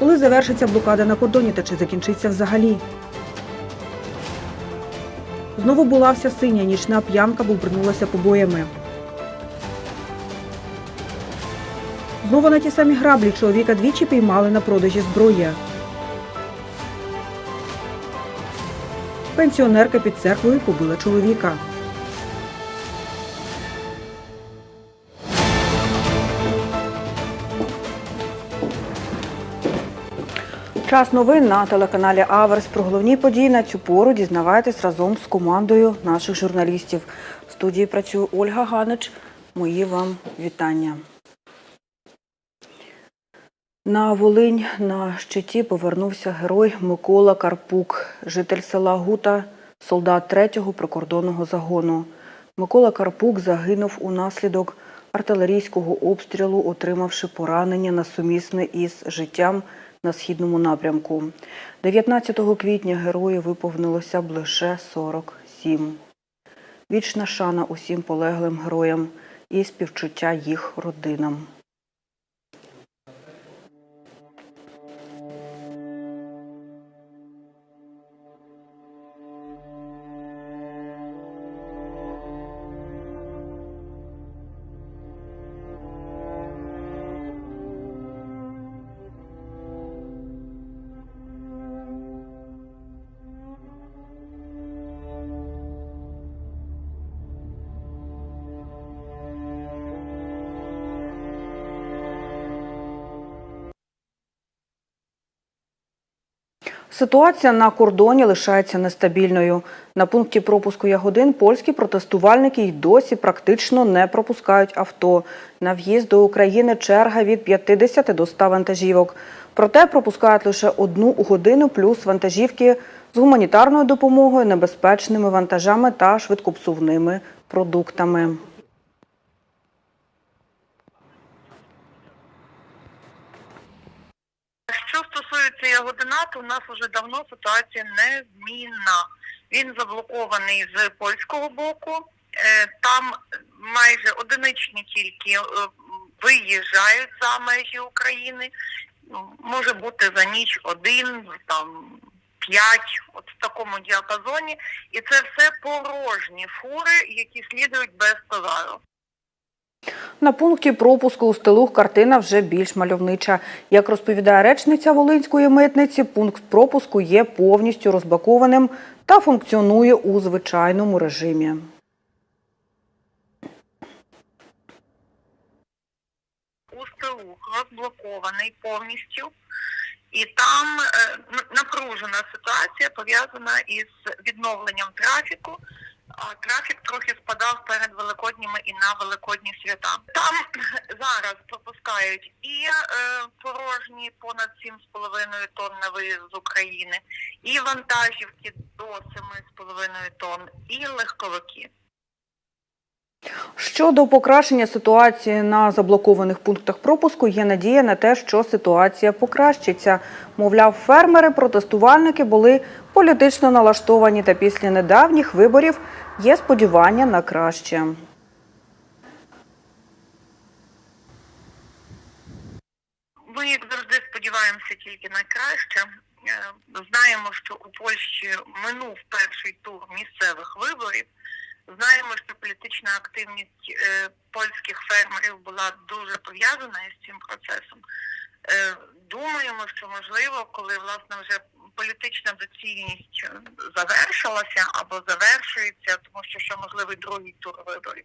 Коли завершиться блокада на кордоні та чи закінчиться взагалі? Знову була вся синя нічна п'янка, бо побоями. Знову на ті самі граблі чоловіка двічі піймали на продажі зброї. Пенсіонерка під церквою побила чоловіка. Час новин на телеканалі Аверс. Про головні події на цю пору дізнавайтесь разом з командою наших журналістів. В студії працює Ольга Ганич. Мої вам вітання. На Волинь на щиті повернувся герой Микола Карпук, житель села Гута, солдат 3-го прикордонного загону. Микола Карпук загинув унаслідок артилерійського обстрілу, отримавши поранення на сумісне із життям на східному напрямку. 19 квітня герою виповнилося б лише 47. Вічна шана усім полеглим героям і співчуття їх родинам. Ситуація на кордоні лишається нестабільною. На пункті пропуску Ягодин польські протестувальники й досі практично не пропускають авто. На в'їзд до України черга від 50 до 100 вантажівок. Проте пропускають лише одну годину плюс вантажівки з гуманітарною допомогою, небезпечними вантажами та швидкопсувними продуктами. У нас вже давно ситуація незмінна. Він заблокований з польського боку. Е, Там майже одиничні тільки е, виїжджають за межі України. Ну, Може бути за ніч один, там п'ять, от в такому діапазоні. І це все порожні фури, які слідують без товару. На пункті пропуску у стилух картина вже більш мальовнича. Як розповідає речниця Волинської митниці, пункт пропуску є повністю розбакованим та функціонує у звичайному режимі. Устилух розблокований повністю, і там е, напружена ситуація пов'язана із відновленням трафіку. Трафік трохи спадав перед великодніми і на великодні свята. Там зараз пропускають і е, порожні понад 7,5 тонн на виїзд з України, і вантажівки до 7,5 тонн, і легковики. Щодо покращення ситуації на заблокованих пунктах пропуску, є надія на те, що ситуація покращиться. Мовляв, фермери, протестувальники були політично налаштовані, та після недавніх виборів є сподівання на краще. Ми, як завжди, сподіваємося тільки на краще. Е, Знаємо, що у Польщі минув перший тур місцевих виборів. Знаємо, що політична активність е, польських фермерів була дуже пов'язана із цим процесом. Е, Думаємо, що можливо, коли власне вже політична доцільність е, завершилася або завершується, тому що ще можливий другий тур виборів,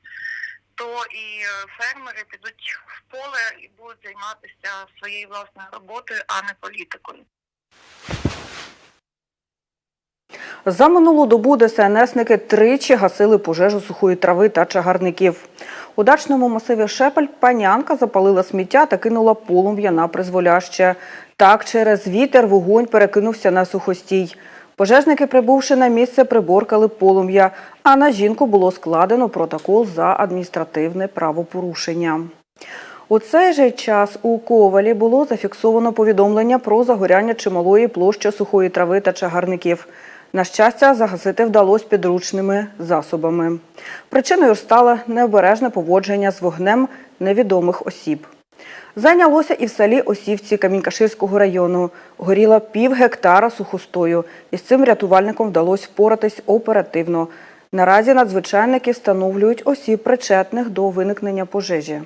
то і е, фермери підуть в поле і будуть займатися своєю власною роботою, а не політикою. За минулу добу ДСНСники тричі гасили пожежу сухої трави та чагарників. У дачному масиві Шепель панянка запалила сміття та кинула полум'я на призволяще. Так, через вітер вогонь перекинувся на сухостій. Пожежники, прибувши на місце, приборкали полум'я, а на жінку було складено протокол за адміністративне правопорушення. У цей же час у Ковалі було зафіксовано повідомлення про загоряння чималої площі сухої трави та чагарників. На щастя, загасити вдалося підручними засобами. Причиною стало необережне поводження з вогнем невідомих осіб. Зайнялося і в селі Осівці Камінькаширського району. Горіло пів гектара сухостою. І з цим рятувальникам вдалося впоратись оперативно. Наразі надзвичайники встановлюють осіб причетних до виникнення пожежі.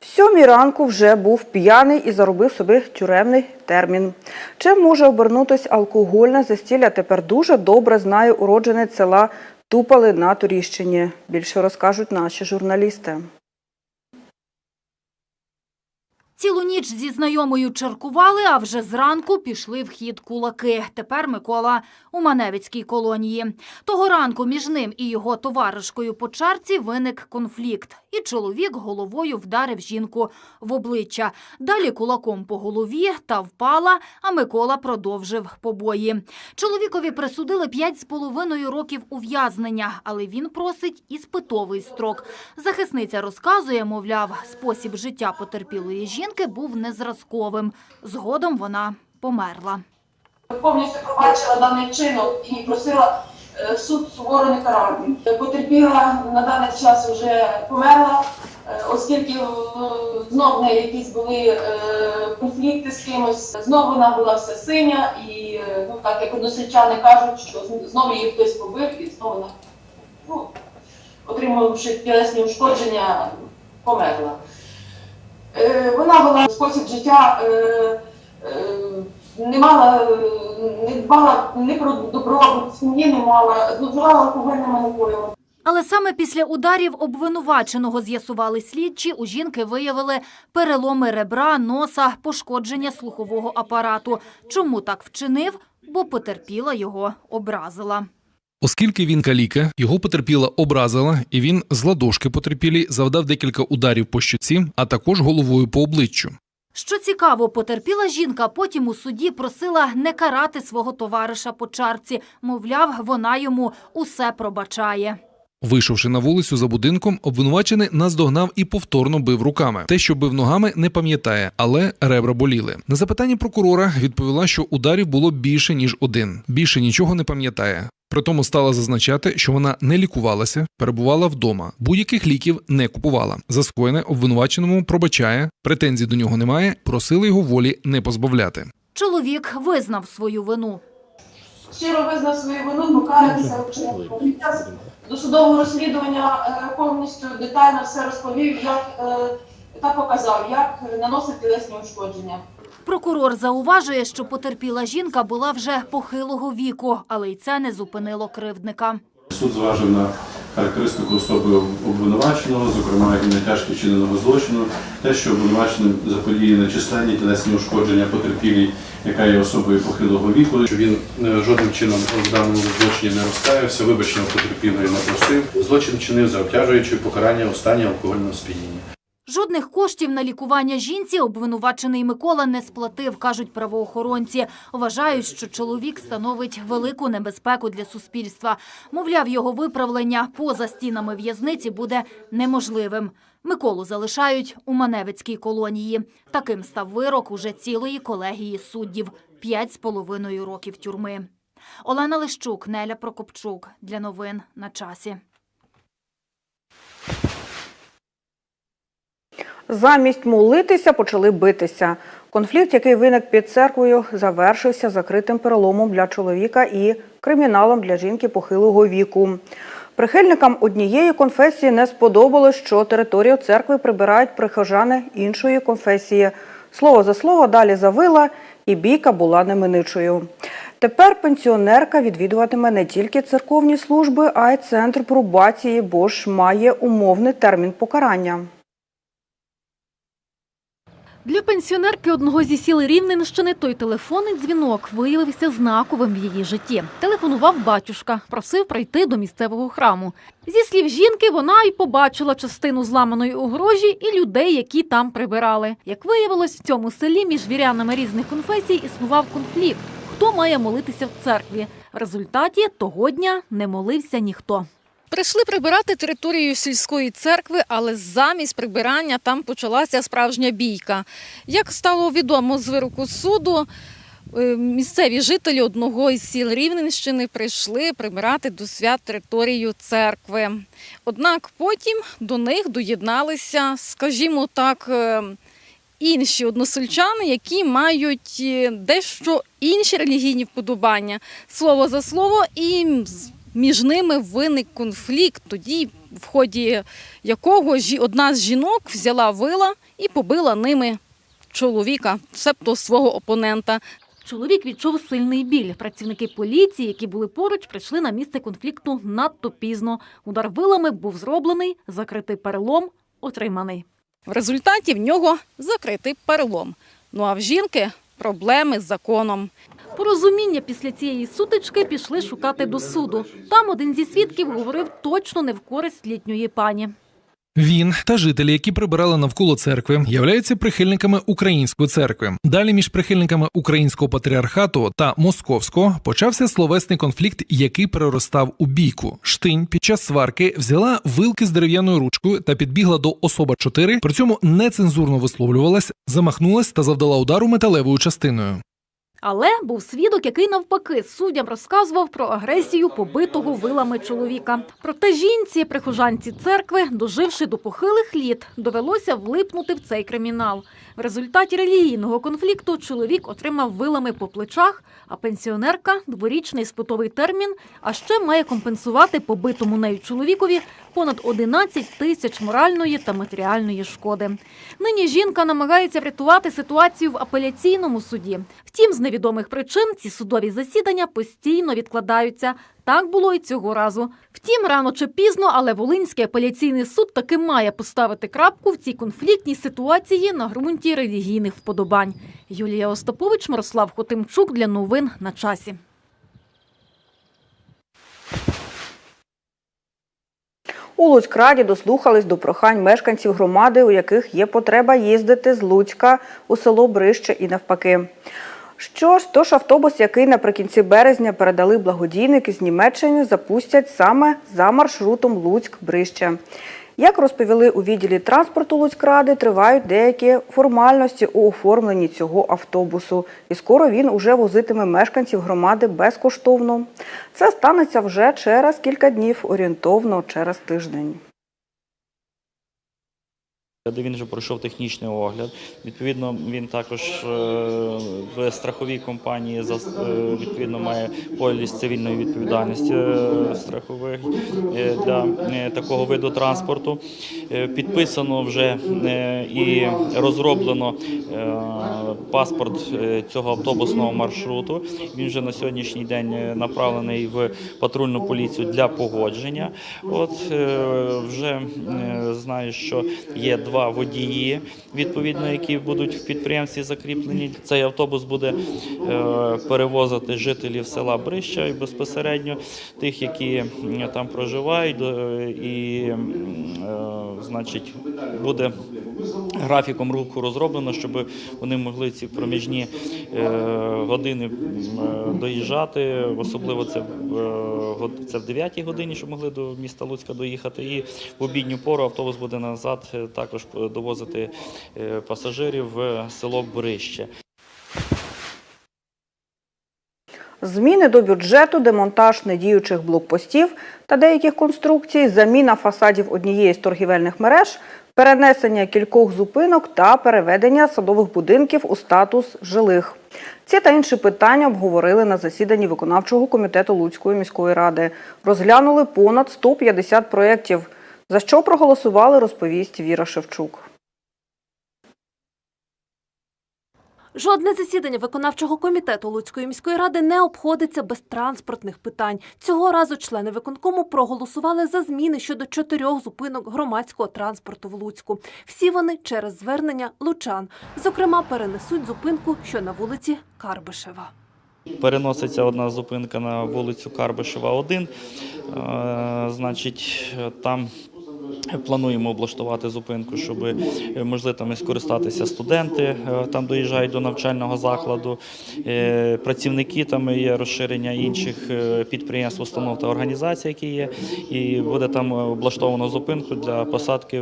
В сьомій ранку вже був п'яний і заробив собі тюремний термін. Чим може обернутися алкогольне застілля, тепер дуже добре знає уродженець села Тупали на Туріщині. Більше розкажуть наші журналісти. Цілу ніч зі знайомою чаркували, а вже зранку пішли в хід кулаки. Тепер Микола у Маневицькій колонії. Того ранку між ним і його товаришкою по чарці виник конфлікт. І чоловік головою вдарив жінку в обличчя. Далі кулаком по голові та впала, а Микола продовжив побої. Чоловікові присудили п'ять з половиною років ув'язнення, але він просить іспитовий строк. Захисниця розказує, мовляв, спосіб життя потерпілої жінки був незразковим. Згодом вона померла. повністю пробачила даний вчинок і просила е, суд суворо не карати. Потерпіла на даний час вже померла, е, оскільки е, знов в неї якісь були конфлікти з кимось. Знов вона була вся синя, і ну так як односельчани кажуть, що з- знову її хтось побив, і знову вона, ну, отримавши тілесні ушкодження, померла. Е, Вона була спосіб життя. е, е, не мала, не дбала ні про добробут, сім'ї не мала, зловживала алкогольними напоями. Але саме після ударів обвинуваченого з'ясували слідчі, у жінки виявили переломи ребра, носа, пошкодження слухового апарату. Чому так вчинив? Бо потерпіла його образила. Оскільки він каліка, його потерпіла образила, і він з ладошки потерпілі завдав декілька ударів по щоці, а також головою по обличчю. Що цікаво, потерпіла жінка потім у суді просила не карати свого товариша по чарці. Мовляв, вона йому усе пробачає. Вийшовши на вулицю за будинком, обвинувачений наздогнав і повторно бив руками. Те, що бив ногами, не пам'ятає, але ребра боліли. На запитання прокурора відповіла, що ударів було більше ніж один. Більше нічого не пам'ятає. Притому стала зазначати, що вона не лікувалася, перебувала вдома, будь-яких ліків не купувала. За скоєне обвинуваченому пробачає, претензій до нього немає, просили його волі не позбавляти. Чоловік визнав свою вину. Щиро визнав свою вину, покаявся вчинку. Під час досудового розслідування е, повністю детально все розповів, як е, та показав, як наносить тілесні ушкодження. Прокурор зауважує, що потерпіла жінка була вже похилого віку, але й це не зупинило кривдника. Суд зважив на характеристику особи обвинуваченого, зокрема і на тяжкість вчиненого злочину, те, що обвинуваченим заподіяні численні тілесні ушкодження потерпілій, яка є особою похилого віку. що він е, жодним чином в даному злочині не розкаявся, вибачення потерпілої не просив. Злочин чинив за обтяжуючи покарання у стані алкогольного сп'яніння. Жодних коштів на лікування жінці обвинувачений Микола не сплатив, кажуть правоохоронці. Вважають, що чоловік становить велику небезпеку для суспільства. Мовляв, його виправлення поза стінами в'язниці буде неможливим. Миколу залишають у Маневицькій колонії. Таким став вирок уже цілої колегії суддів – п'ять з половиною років тюрми. Олена Лищук, Неля Прокопчук. Для новин на часі. Замість молитися почали битися. Конфлікт, який виник під церквою, завершився закритим переломом для чоловіка і криміналом для жінки похилого віку. Прихильникам однієї конфесії не сподобалось, що територію церкви прибирають прихожани іншої конфесії. Слово за слово далі завила, і бійка була неминучою. Тепер пенсіонерка відвідуватиме не тільки церковні служби, а й центр пробації, бо ж має умовний термін покарання. Для пенсіонерки одного зі сіл Рівненщини той телефонний дзвінок виявився знаковим в її житті. Телефонував батюшка, просив прийти до місцевого храму. Зі слів жінки, вона й побачила частину зламаної огорожі і людей, які там прибирали. Як виявилось, в цьому селі між вірянами різних конфесій існував конфлікт. Хто має молитися в церкві? В результаті того дня не молився ніхто. Прийшли прибирати територію сільської церкви, але замість прибирання там почалася справжня бійка. Як стало відомо з вироку суду, е, місцеві жителі одного із сіл Рівненщини прийшли прибирати до свят територію церкви. Однак потім до них доєдналися, скажімо так, е, інші односельчани, які мають е, дещо інші релігійні вподобання. Слово за слово, і між ними виник конфлікт, тоді в ході якого одна з жінок взяла вила і побила ними чоловіка, себто свого опонента. Чоловік відчув сильний біль. Працівники поліції, які були поруч, прийшли на місце конфлікту надто пізно. Удар вилами був зроблений, закритий перелом отриманий. В результаті в нього закритий перелом. Ну а в жінки проблеми з законом. Порозуміння після цієї сутички пішли шукати до суду. Там один зі свідків говорив точно не в користь літньої пані. Він та жителі, які прибирали навколо церкви, являються прихильниками української церкви. Далі між прихильниками українського патріархату та московського почався словесний конфлікт, який переростав у бійку. Штинь під час сварки взяла вилки з дерев'яною ручкою та підбігла до особа 4, При цьому нецензурно висловлювалась, замахнулась та завдала удару металевою частиною. Але був свідок, який навпаки суддям розказував про агресію побитого вилами чоловіка. Проте жінці, прихожанці церкви, доживши до похилих літ, довелося влипнути в цей кримінал. В результаті релігійного конфлікту чоловік отримав вилами по плечах, а пенсіонерка дворічний спитовий термін, а ще має компенсувати побитому нею чоловікові понад 11 тисяч моральної та матеріальної шкоди. Нині жінка намагається врятувати ситуацію в апеляційному суді. Втім, з невідомих причин ці судові засідання постійно відкладаються. Так було і цього разу. Втім, рано чи пізно, але Волинський апеляційний суд таки має поставити крапку в цій конфліктній ситуації на ґрунті релігійних вподобань. Юлія Остапович, Мирослав Хотимчук для новин на часі. У Луцькраді дослухались до прохань мешканців громади, у яких є потреба їздити з Луцька у село Брище і навпаки. Що ж, тож автобус, який наприкінці березня передали благодійники з Німеччини, запустять саме за маршрутом Луцьк-Брище. Як розповіли у відділі транспорту Луцькради, тривають деякі формальності у оформленні цього автобусу, і скоро він уже возитиме мешканців громади безкоштовно. Це станеться вже через кілька днів, орієнтовно через тиждень. Де він вже пройшов технічний огляд. Відповідно, він також е, в страховій компанії е, відповідно має поліс цивільної відповідальності е, страхових для такого виду транспорту. Підписано вже і розроблено паспорт цього автобусного маршруту. Він вже на сьогоднішній день направлений в патрульну поліцію для погодження. От вже знаю, що є два водії, відповідно, які будуть в підприємстві закріплені. Цей автобус буде е, перевозити жителів села Брища і безпосередньо тих, які там проживають, е, і е, значить буде графіком руху розроблено, щоб вони могли ці проміжні е, години е, доїжджати. Особливо це в, е, це в 9 годині, щоб могли до міста Луцька доїхати. І в обідню пору автобус буде назад також довозити пасажирів в село Борище. Зміни до бюджету, демонтаж недіючих блокпостів та деяких конструкцій, заміна фасадів однієї з торгівельних мереж, перенесення кількох зупинок та переведення садових будинків у статус жилих. Ці та інші питання обговорили на засіданні виконавчого комітету Луцької міської ради. Розглянули понад 150 проєктів. За що проголосували, розповість Віра Шевчук. Жодне засідання виконавчого комітету Луцької міської ради не обходиться без транспортних питань. Цього разу члени виконкому проголосували за зміни щодо чотирьох зупинок громадського транспорту в Луцьку. Всі вони через звернення лучан. Зокрема, перенесуть зупинку, що на вулиці Карбишева. Переноситься одна зупинка на вулицю Карбишева, 1. Е, Значить, там плануємо облаштувати зупинку, щоб е, могли там скористатися студенти, е, там доїжджають до навчального закладу, е, працівники там є розширення інших підприємств, установ та організацій, які є. І буде там облаштовано зупинку для посадки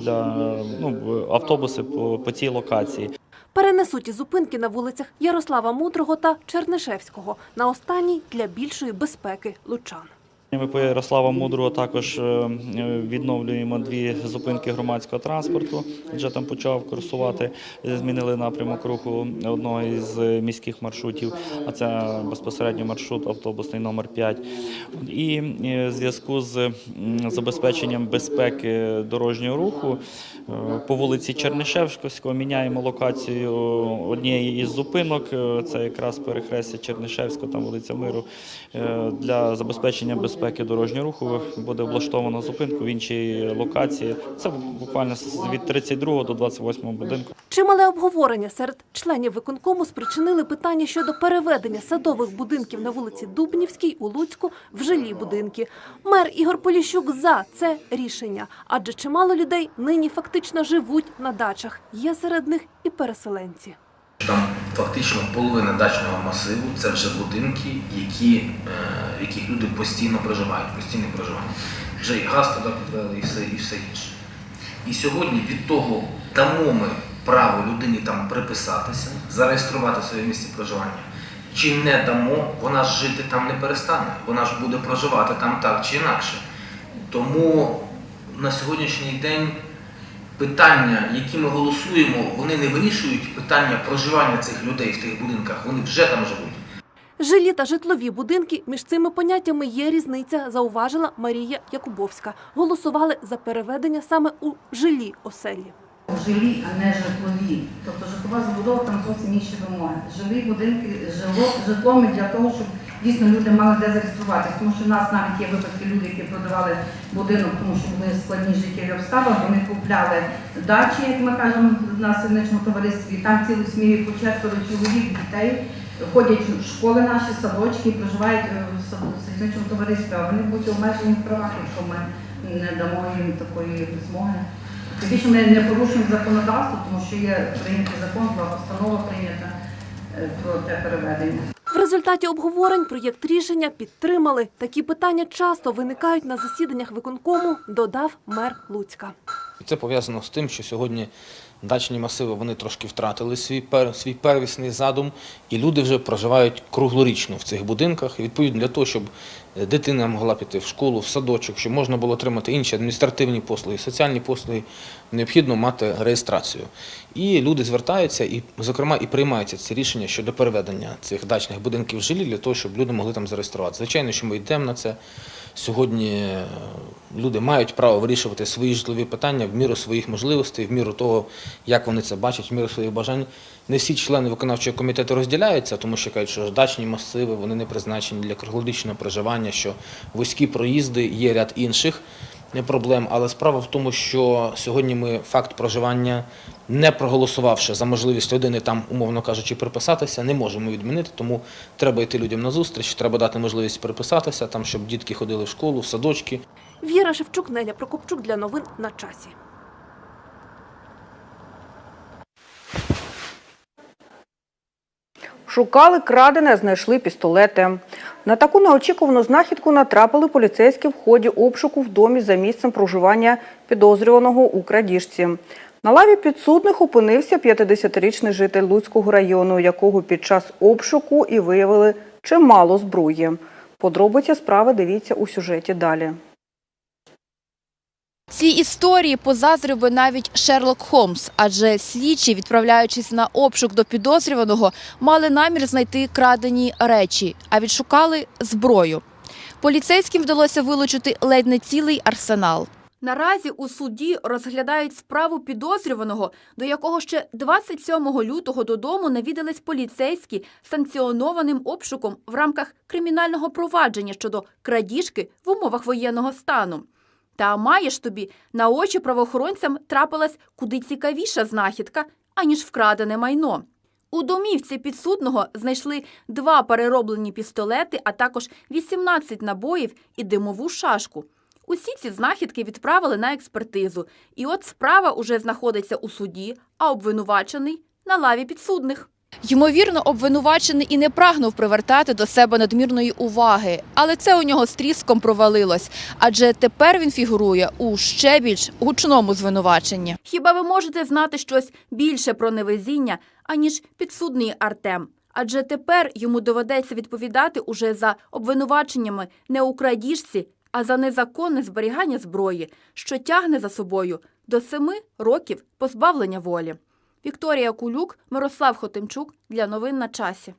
для ну, автобуси по, по цій локації. Перенесуть і зупинки на вулицях Ярослава Мудрого та Чернишевського. На останній для більшої безпеки лучан. Ми по Ярослава Мудрого також е, відновлюємо дві зупинки громадського транспорту. Вже там почав курсувати. Змінили напрямок руху одного із міських маршрутів, а це безпосередньо маршрут автобусний номер 5. І е, в зв'язку з забезпеченням безпеки дорожнього руху е, по вулиці Чернишевського міняємо локацію однієї із зупинок. Е, Це якраз перехрестя Чернишевського, там вулиця Миру. Е, Для забезпечення безпеки дорожнього руху буде облаштовано зупинку в іншій локації. Це буквально з- від 32 до 28 будинку. Чимале обговорення серед членів виконкому спричинили питання щодо переведення садових будинків на вулиці Дубнівській у Луцьку в жилі будинки. Мер Ігор Поліщук за це рішення, адже чимало людей нині фактично живуть на дачах. Є серед них і переселенці. Там фактично половина дачного масиву це вже будинки, які, е, в яких люди постійно проживають, постійне проживання. Вже і газ туди підвели, і все, і все інше. І сьогодні від того дамо ми право людині там приписатися, зареєструвати своє місце проживання. Чи не дамо, вона ж жити там не перестане, вона ж буде проживати там так чи інакше. Тому на сьогоднішній день питання, які ми голосуємо, вони не вирішують питання проживання цих людей в тих будинках, вони вже там живуть. Жилі та житлові будинки між цими поняттями є різниця, зауважила Марія Якубовська. Голосували за переведення саме у жилі оселі. жилі, а не житлові. Тобто житлова забудова там зовсім інші вимоги. Жилі будинки, жило, житло ми для того, щоб дійсно люди мали де зареєструватися. Тому що в нас навіть є випадки люди, які продавали будинок, тому що були складні життєві обставини, вони купляли дачі, як ми кажемо на сильничному товаристві. Там цілу сім'ю по четверо чоловік, дітей. Ходять в школи наші, садочки, проживають е, в сад- сільничному товаристві, а вони будуть обмежені в правах, якщо ми не дамо їм такої змоги. Більше ми не порушуємо законодавство, тому що є прийнятий закон, була постанова прийнята е, про те переведення. В результаті обговорень проєкт рішення підтримали. Такі питання часто виникають на засіданнях виконкому, додав мер Луцька. Це пов'язано з тим, що сьогодні дачні масиви вони трошки втратили свій, пер, свій первісний задум, і люди вже проживають круглорічно в цих будинках. І відповідно для того, щоб дитина могла піти в школу, в садочок, щоб можна було отримати інші адміністративні послуги, соціальні послуги, необхідно мати реєстрацію. І люди звертаються, і, зокрема, і приймаються ці рішення щодо переведення цих дачних будинків в жилі для того, щоб люди могли там зареєструватися. Звичайно, що ми йдемо на це. Сьогодні е, люди мають право вирішувати свої житлові питання в міру своїх можливостей, в міру того, як вони це бачать, в міру своїх бажань. Не всі члени виконавчого комітету розділяються, тому що кажуть, що дачні масиви вони не призначені для круглорічного проживання, що вузькі проїзди є ряд інших проблем. Але справа в тому, що сьогодні ми факт проживання, не проголосувавши за можливість людини там, умовно кажучи, приписатися, не можемо відмінити. Тому треба йти людям на зустріч, треба дати можливість приписатися, там, щоб дітки ходили в школу, в садочки. Віра Шевчук, Неля Прокопчук для новин на часі. Шукали крадене, знайшли пістолети. На таку неочікувану знахідку натрапили поліцейські в ході обшуку в домі за місцем проживання підозрюваного у крадіжці. На лаві підсудних опинився 50-річний житель Луцького району, якого під час обшуку і виявили чимало зброї. Подробиці справи дивіться у сюжеті далі. Цій історії позаздрив би навіть Шерлок Холмс, адже слідчі, відправляючись на обшук до підозрюваного, мали намір знайти крадені речі, а відшукали зброю. Поліцейським вдалося вилучити ледь не цілий арсенал. Наразі у суді розглядають справу підозрюваного, до якого ще 27 лютого додому навідались поліцейські санкціонованим обшуком в рамках кримінального провадження щодо крадіжки в умовах воєнного стану. Та маєш тобі, на очі правоохоронцям трапилась куди цікавіша знахідка, аніж вкрадене майно. У домівці підсудного знайшли два перероблені пістолети, а також 18 набоїв і димову шашку. Усі ці знахідки відправили на експертизу. І от справа уже знаходиться у суді, а обвинувачений на лаві підсудних. Ймовірно, обвинувачений і не прагнув привертати до себе надмірної уваги, але це у нього з тріском провалилось, адже тепер він фігурує у ще більш гучному звинуваченні. Хіба ви можете знати щось більше про невезіння, аніж підсудний Артем? Адже тепер йому доведеться відповідати уже за обвинуваченнями не у крадіжці, а за незаконне зберігання зброї, що тягне за собою до семи років позбавлення волі. Вікторія Кулюк, Мирослав Хотимчук для новин на часі.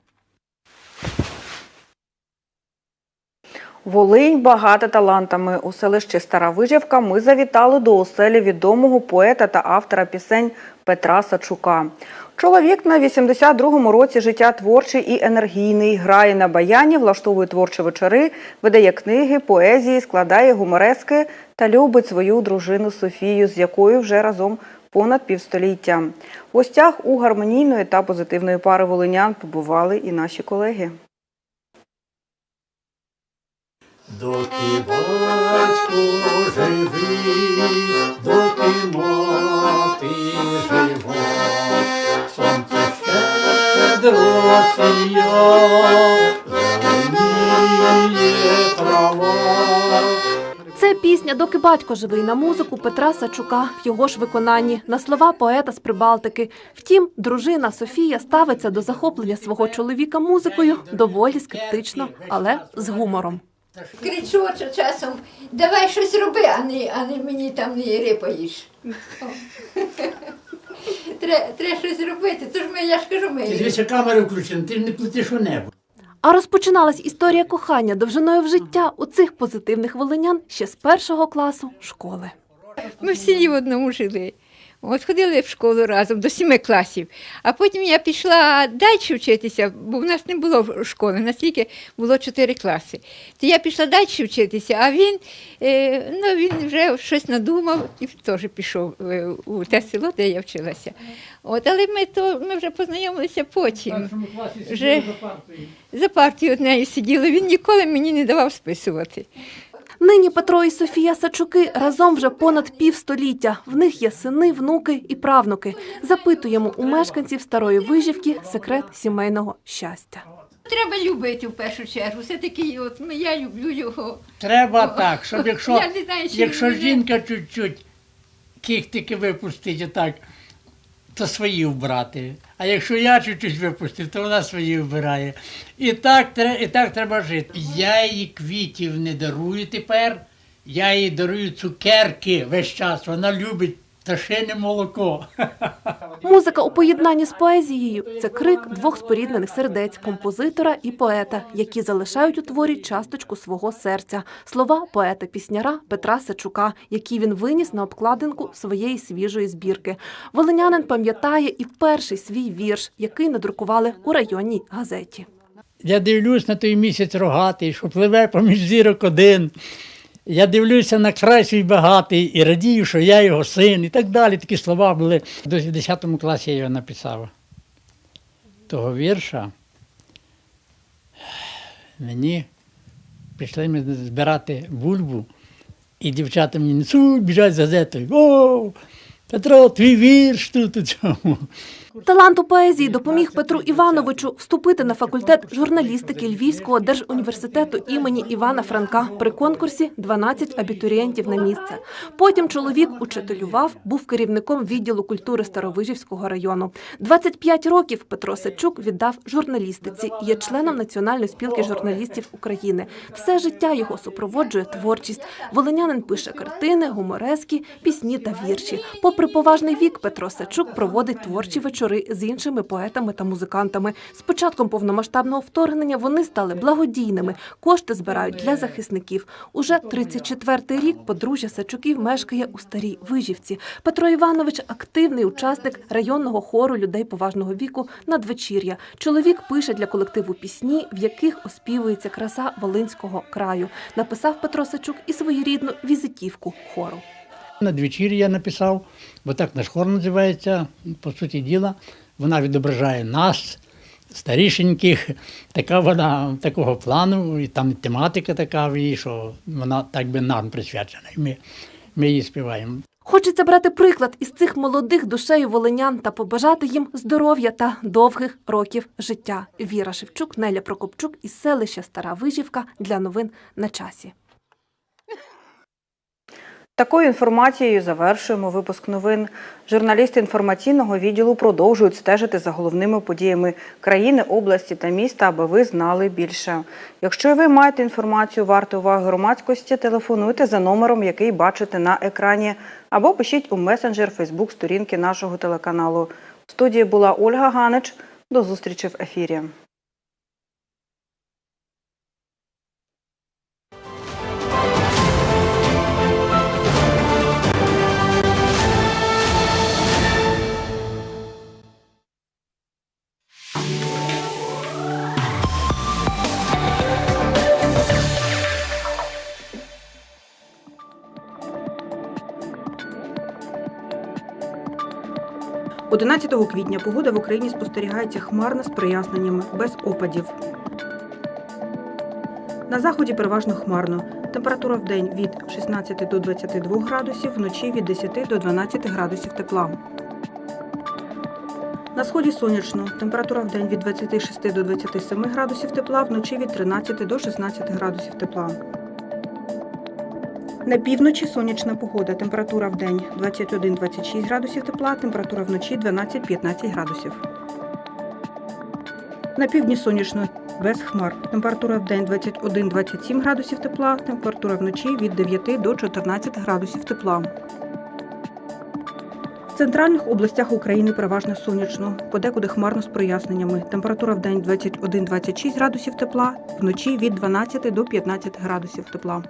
Волинь багата талантами. У селищі Стара Вижівка ми завітали до оселі відомого поета та автора пісень Петра Сачука. Чоловік на 82-му році життя творчий і енергійний. Грає на баяні, влаштовує творчі вечори, видає книги, поезії, складає гуморески та любить свою дружину Софію, з якою вже разом понад півстоліття. В гостях у гармонійної та позитивної пари волинян побували і наші колеги. Доки батько живий, доки мати жива, сонце щедро сія, зеленіє трава. Це пісня Доки батько живий на музику Петра Сачука в його ж виконанні на слова поета з Прибалтики. Втім, дружина Софія ставиться до захоплення свого чоловіка музикою доволі скептично, але з гумором. Кричу що часом, давай щось роби, а не, а не мені там не рипаєш. Треба, щось робити, то ж ми, я ж кажу, ми. Дивися, камера включена, ти не плетиш у небо. А розпочиналась історія кохання довжиною в життя у цих позитивних волинян ще з першого класу школи. Ми всі в одному жили. От ходили в школу разом до сіми класів. А потім я пішла далі вчитися, бо в нас не було школи, наскільки було чотири класи. То я пішла далі вчитися, а він, е, ну, він вже щось надумав і теж пішов е, у те село, де я вчилася. От, але ми, то, ми вже познайомилися потім. Вже за партію однею сиділи, він ніколи мені не давав списувати. Нині Петро і Софія Сачуки разом вже понад півстоліття. В них є сини, внуки і правнуки. Запитуємо у мешканців старої вижівки секрет сімейного щастя. Треба любити в першу чергу. Все-таки от, ну, я люблю його. Треба так, щоб якщо, Я не знаю, чи якщо він мене- жінка чуть-чуть кіхтики випустить отак, то свої вбрати. А якщо я чуть-чуть випустив, то вона свої вбирає. І так, і так треба жити. Я їй квітів не дарую тепер, я їй дарую цукерки весь час. Вона любить пташине молоко. Музика у поєднанні з поезією це крик двох споріднених сердець композитора і поета, які залишають у творі часточку свого серця. Слова поета-пісняра Петра Сачука, які він виніс на обкладинку своєї свіжої збірки. Волинянин пам'ятає і перший свій вірш, який надрукували у районній газеті. Я дивлюсь на той місяць рогатий, що пливе поміж зірок один. Я дивлюся на край свій багатий і радію, що я його син, і так далі. Такі слова були. До 10 класі я його написав. Того вірша. Мені прийшли ми збирати бульбу, і дівчата мені несуть, біжать з газетою. О, Петро, твій вірш тут у цьому. Талант у поезії допоміг Петру Івановичу вступити на факультет журналістики Львівського держуніверситету імені Івана Франка при конкурсі «12 абітурієнтів на місце. Потім чоловік учителював, був керівником відділу культури Старовижівського району. 25 років Петро Сачук віддав журналістиці, є членом Національної спілки журналістів України. Все життя його супроводжує творчість. Волинянин пише картини, гуморески, пісні та вірші. Попри поважний вік, Петро Сачук проводить творчі вечори з іншими поетами та музикантами. З початком повномасштабного вторгнення вони стали благодійними. Кошти збирають для захисників. Уже 34-й рік подружжя Сачуків мешкає у старій вижівці. Петро Іванович активний учасник районного хору людей поважного віку надвечір'я. Чоловік пише для колективу пісні, в яких оспівується краса Волинського краю. Написав Петро Сачук і своєрідну візитівку хору. Надвечір'я я написав, бо так наш хор називається, по суті діла. Вона відображає нас, старішеньких, така вона такого плану, і там тематика така в її, що вона так би нам присвячена. І ми, ми її співаємо. Хочеться брати приклад із цих молодих душею волинян та побажати їм здоров'я та довгих років життя. Віра Шевчук, Неля Прокопчук із селища Стара Вижівка для новин на часі. Такою інформацією завершуємо випуск новин. Журналісти інформаційного відділу продовжують стежити за головними подіями країни, області та міста, аби ви знали більше. Якщо ви маєте інформацію варту уваги громадськості, телефонуйте за номером, який бачите на екрані, або пишіть у месенджер Фейсбук сторінки нашого телеканалу. В студії була Ольга Ганич. До зустрічі в ефірі. – 11 квітня погода в Україні спостерігається хмарна з проясненнями, без опадів. На заході переважно хмарно. Температура в день від 16 до 22 градусів, вночі від 10 до 12 градусів тепла. На сході сонячно. Температура в день від 26 до 27 градусів тепла, вночі від 13 до 16 градусів тепла. На півночі сонячна погода. Температура в день 21-26 градусів тепла, температура вночі 12-15 градусів. На півдні сонячно без хмар. Температура в день 21-27 градусів тепла, температура вночі від 9 до 14 градусів тепла. В центральних областях України переважно сонячно, подекуди хмарно з проясненнями. Температура в день 21-26 градусів тепла, вночі від 12 до 15 градусів тепла.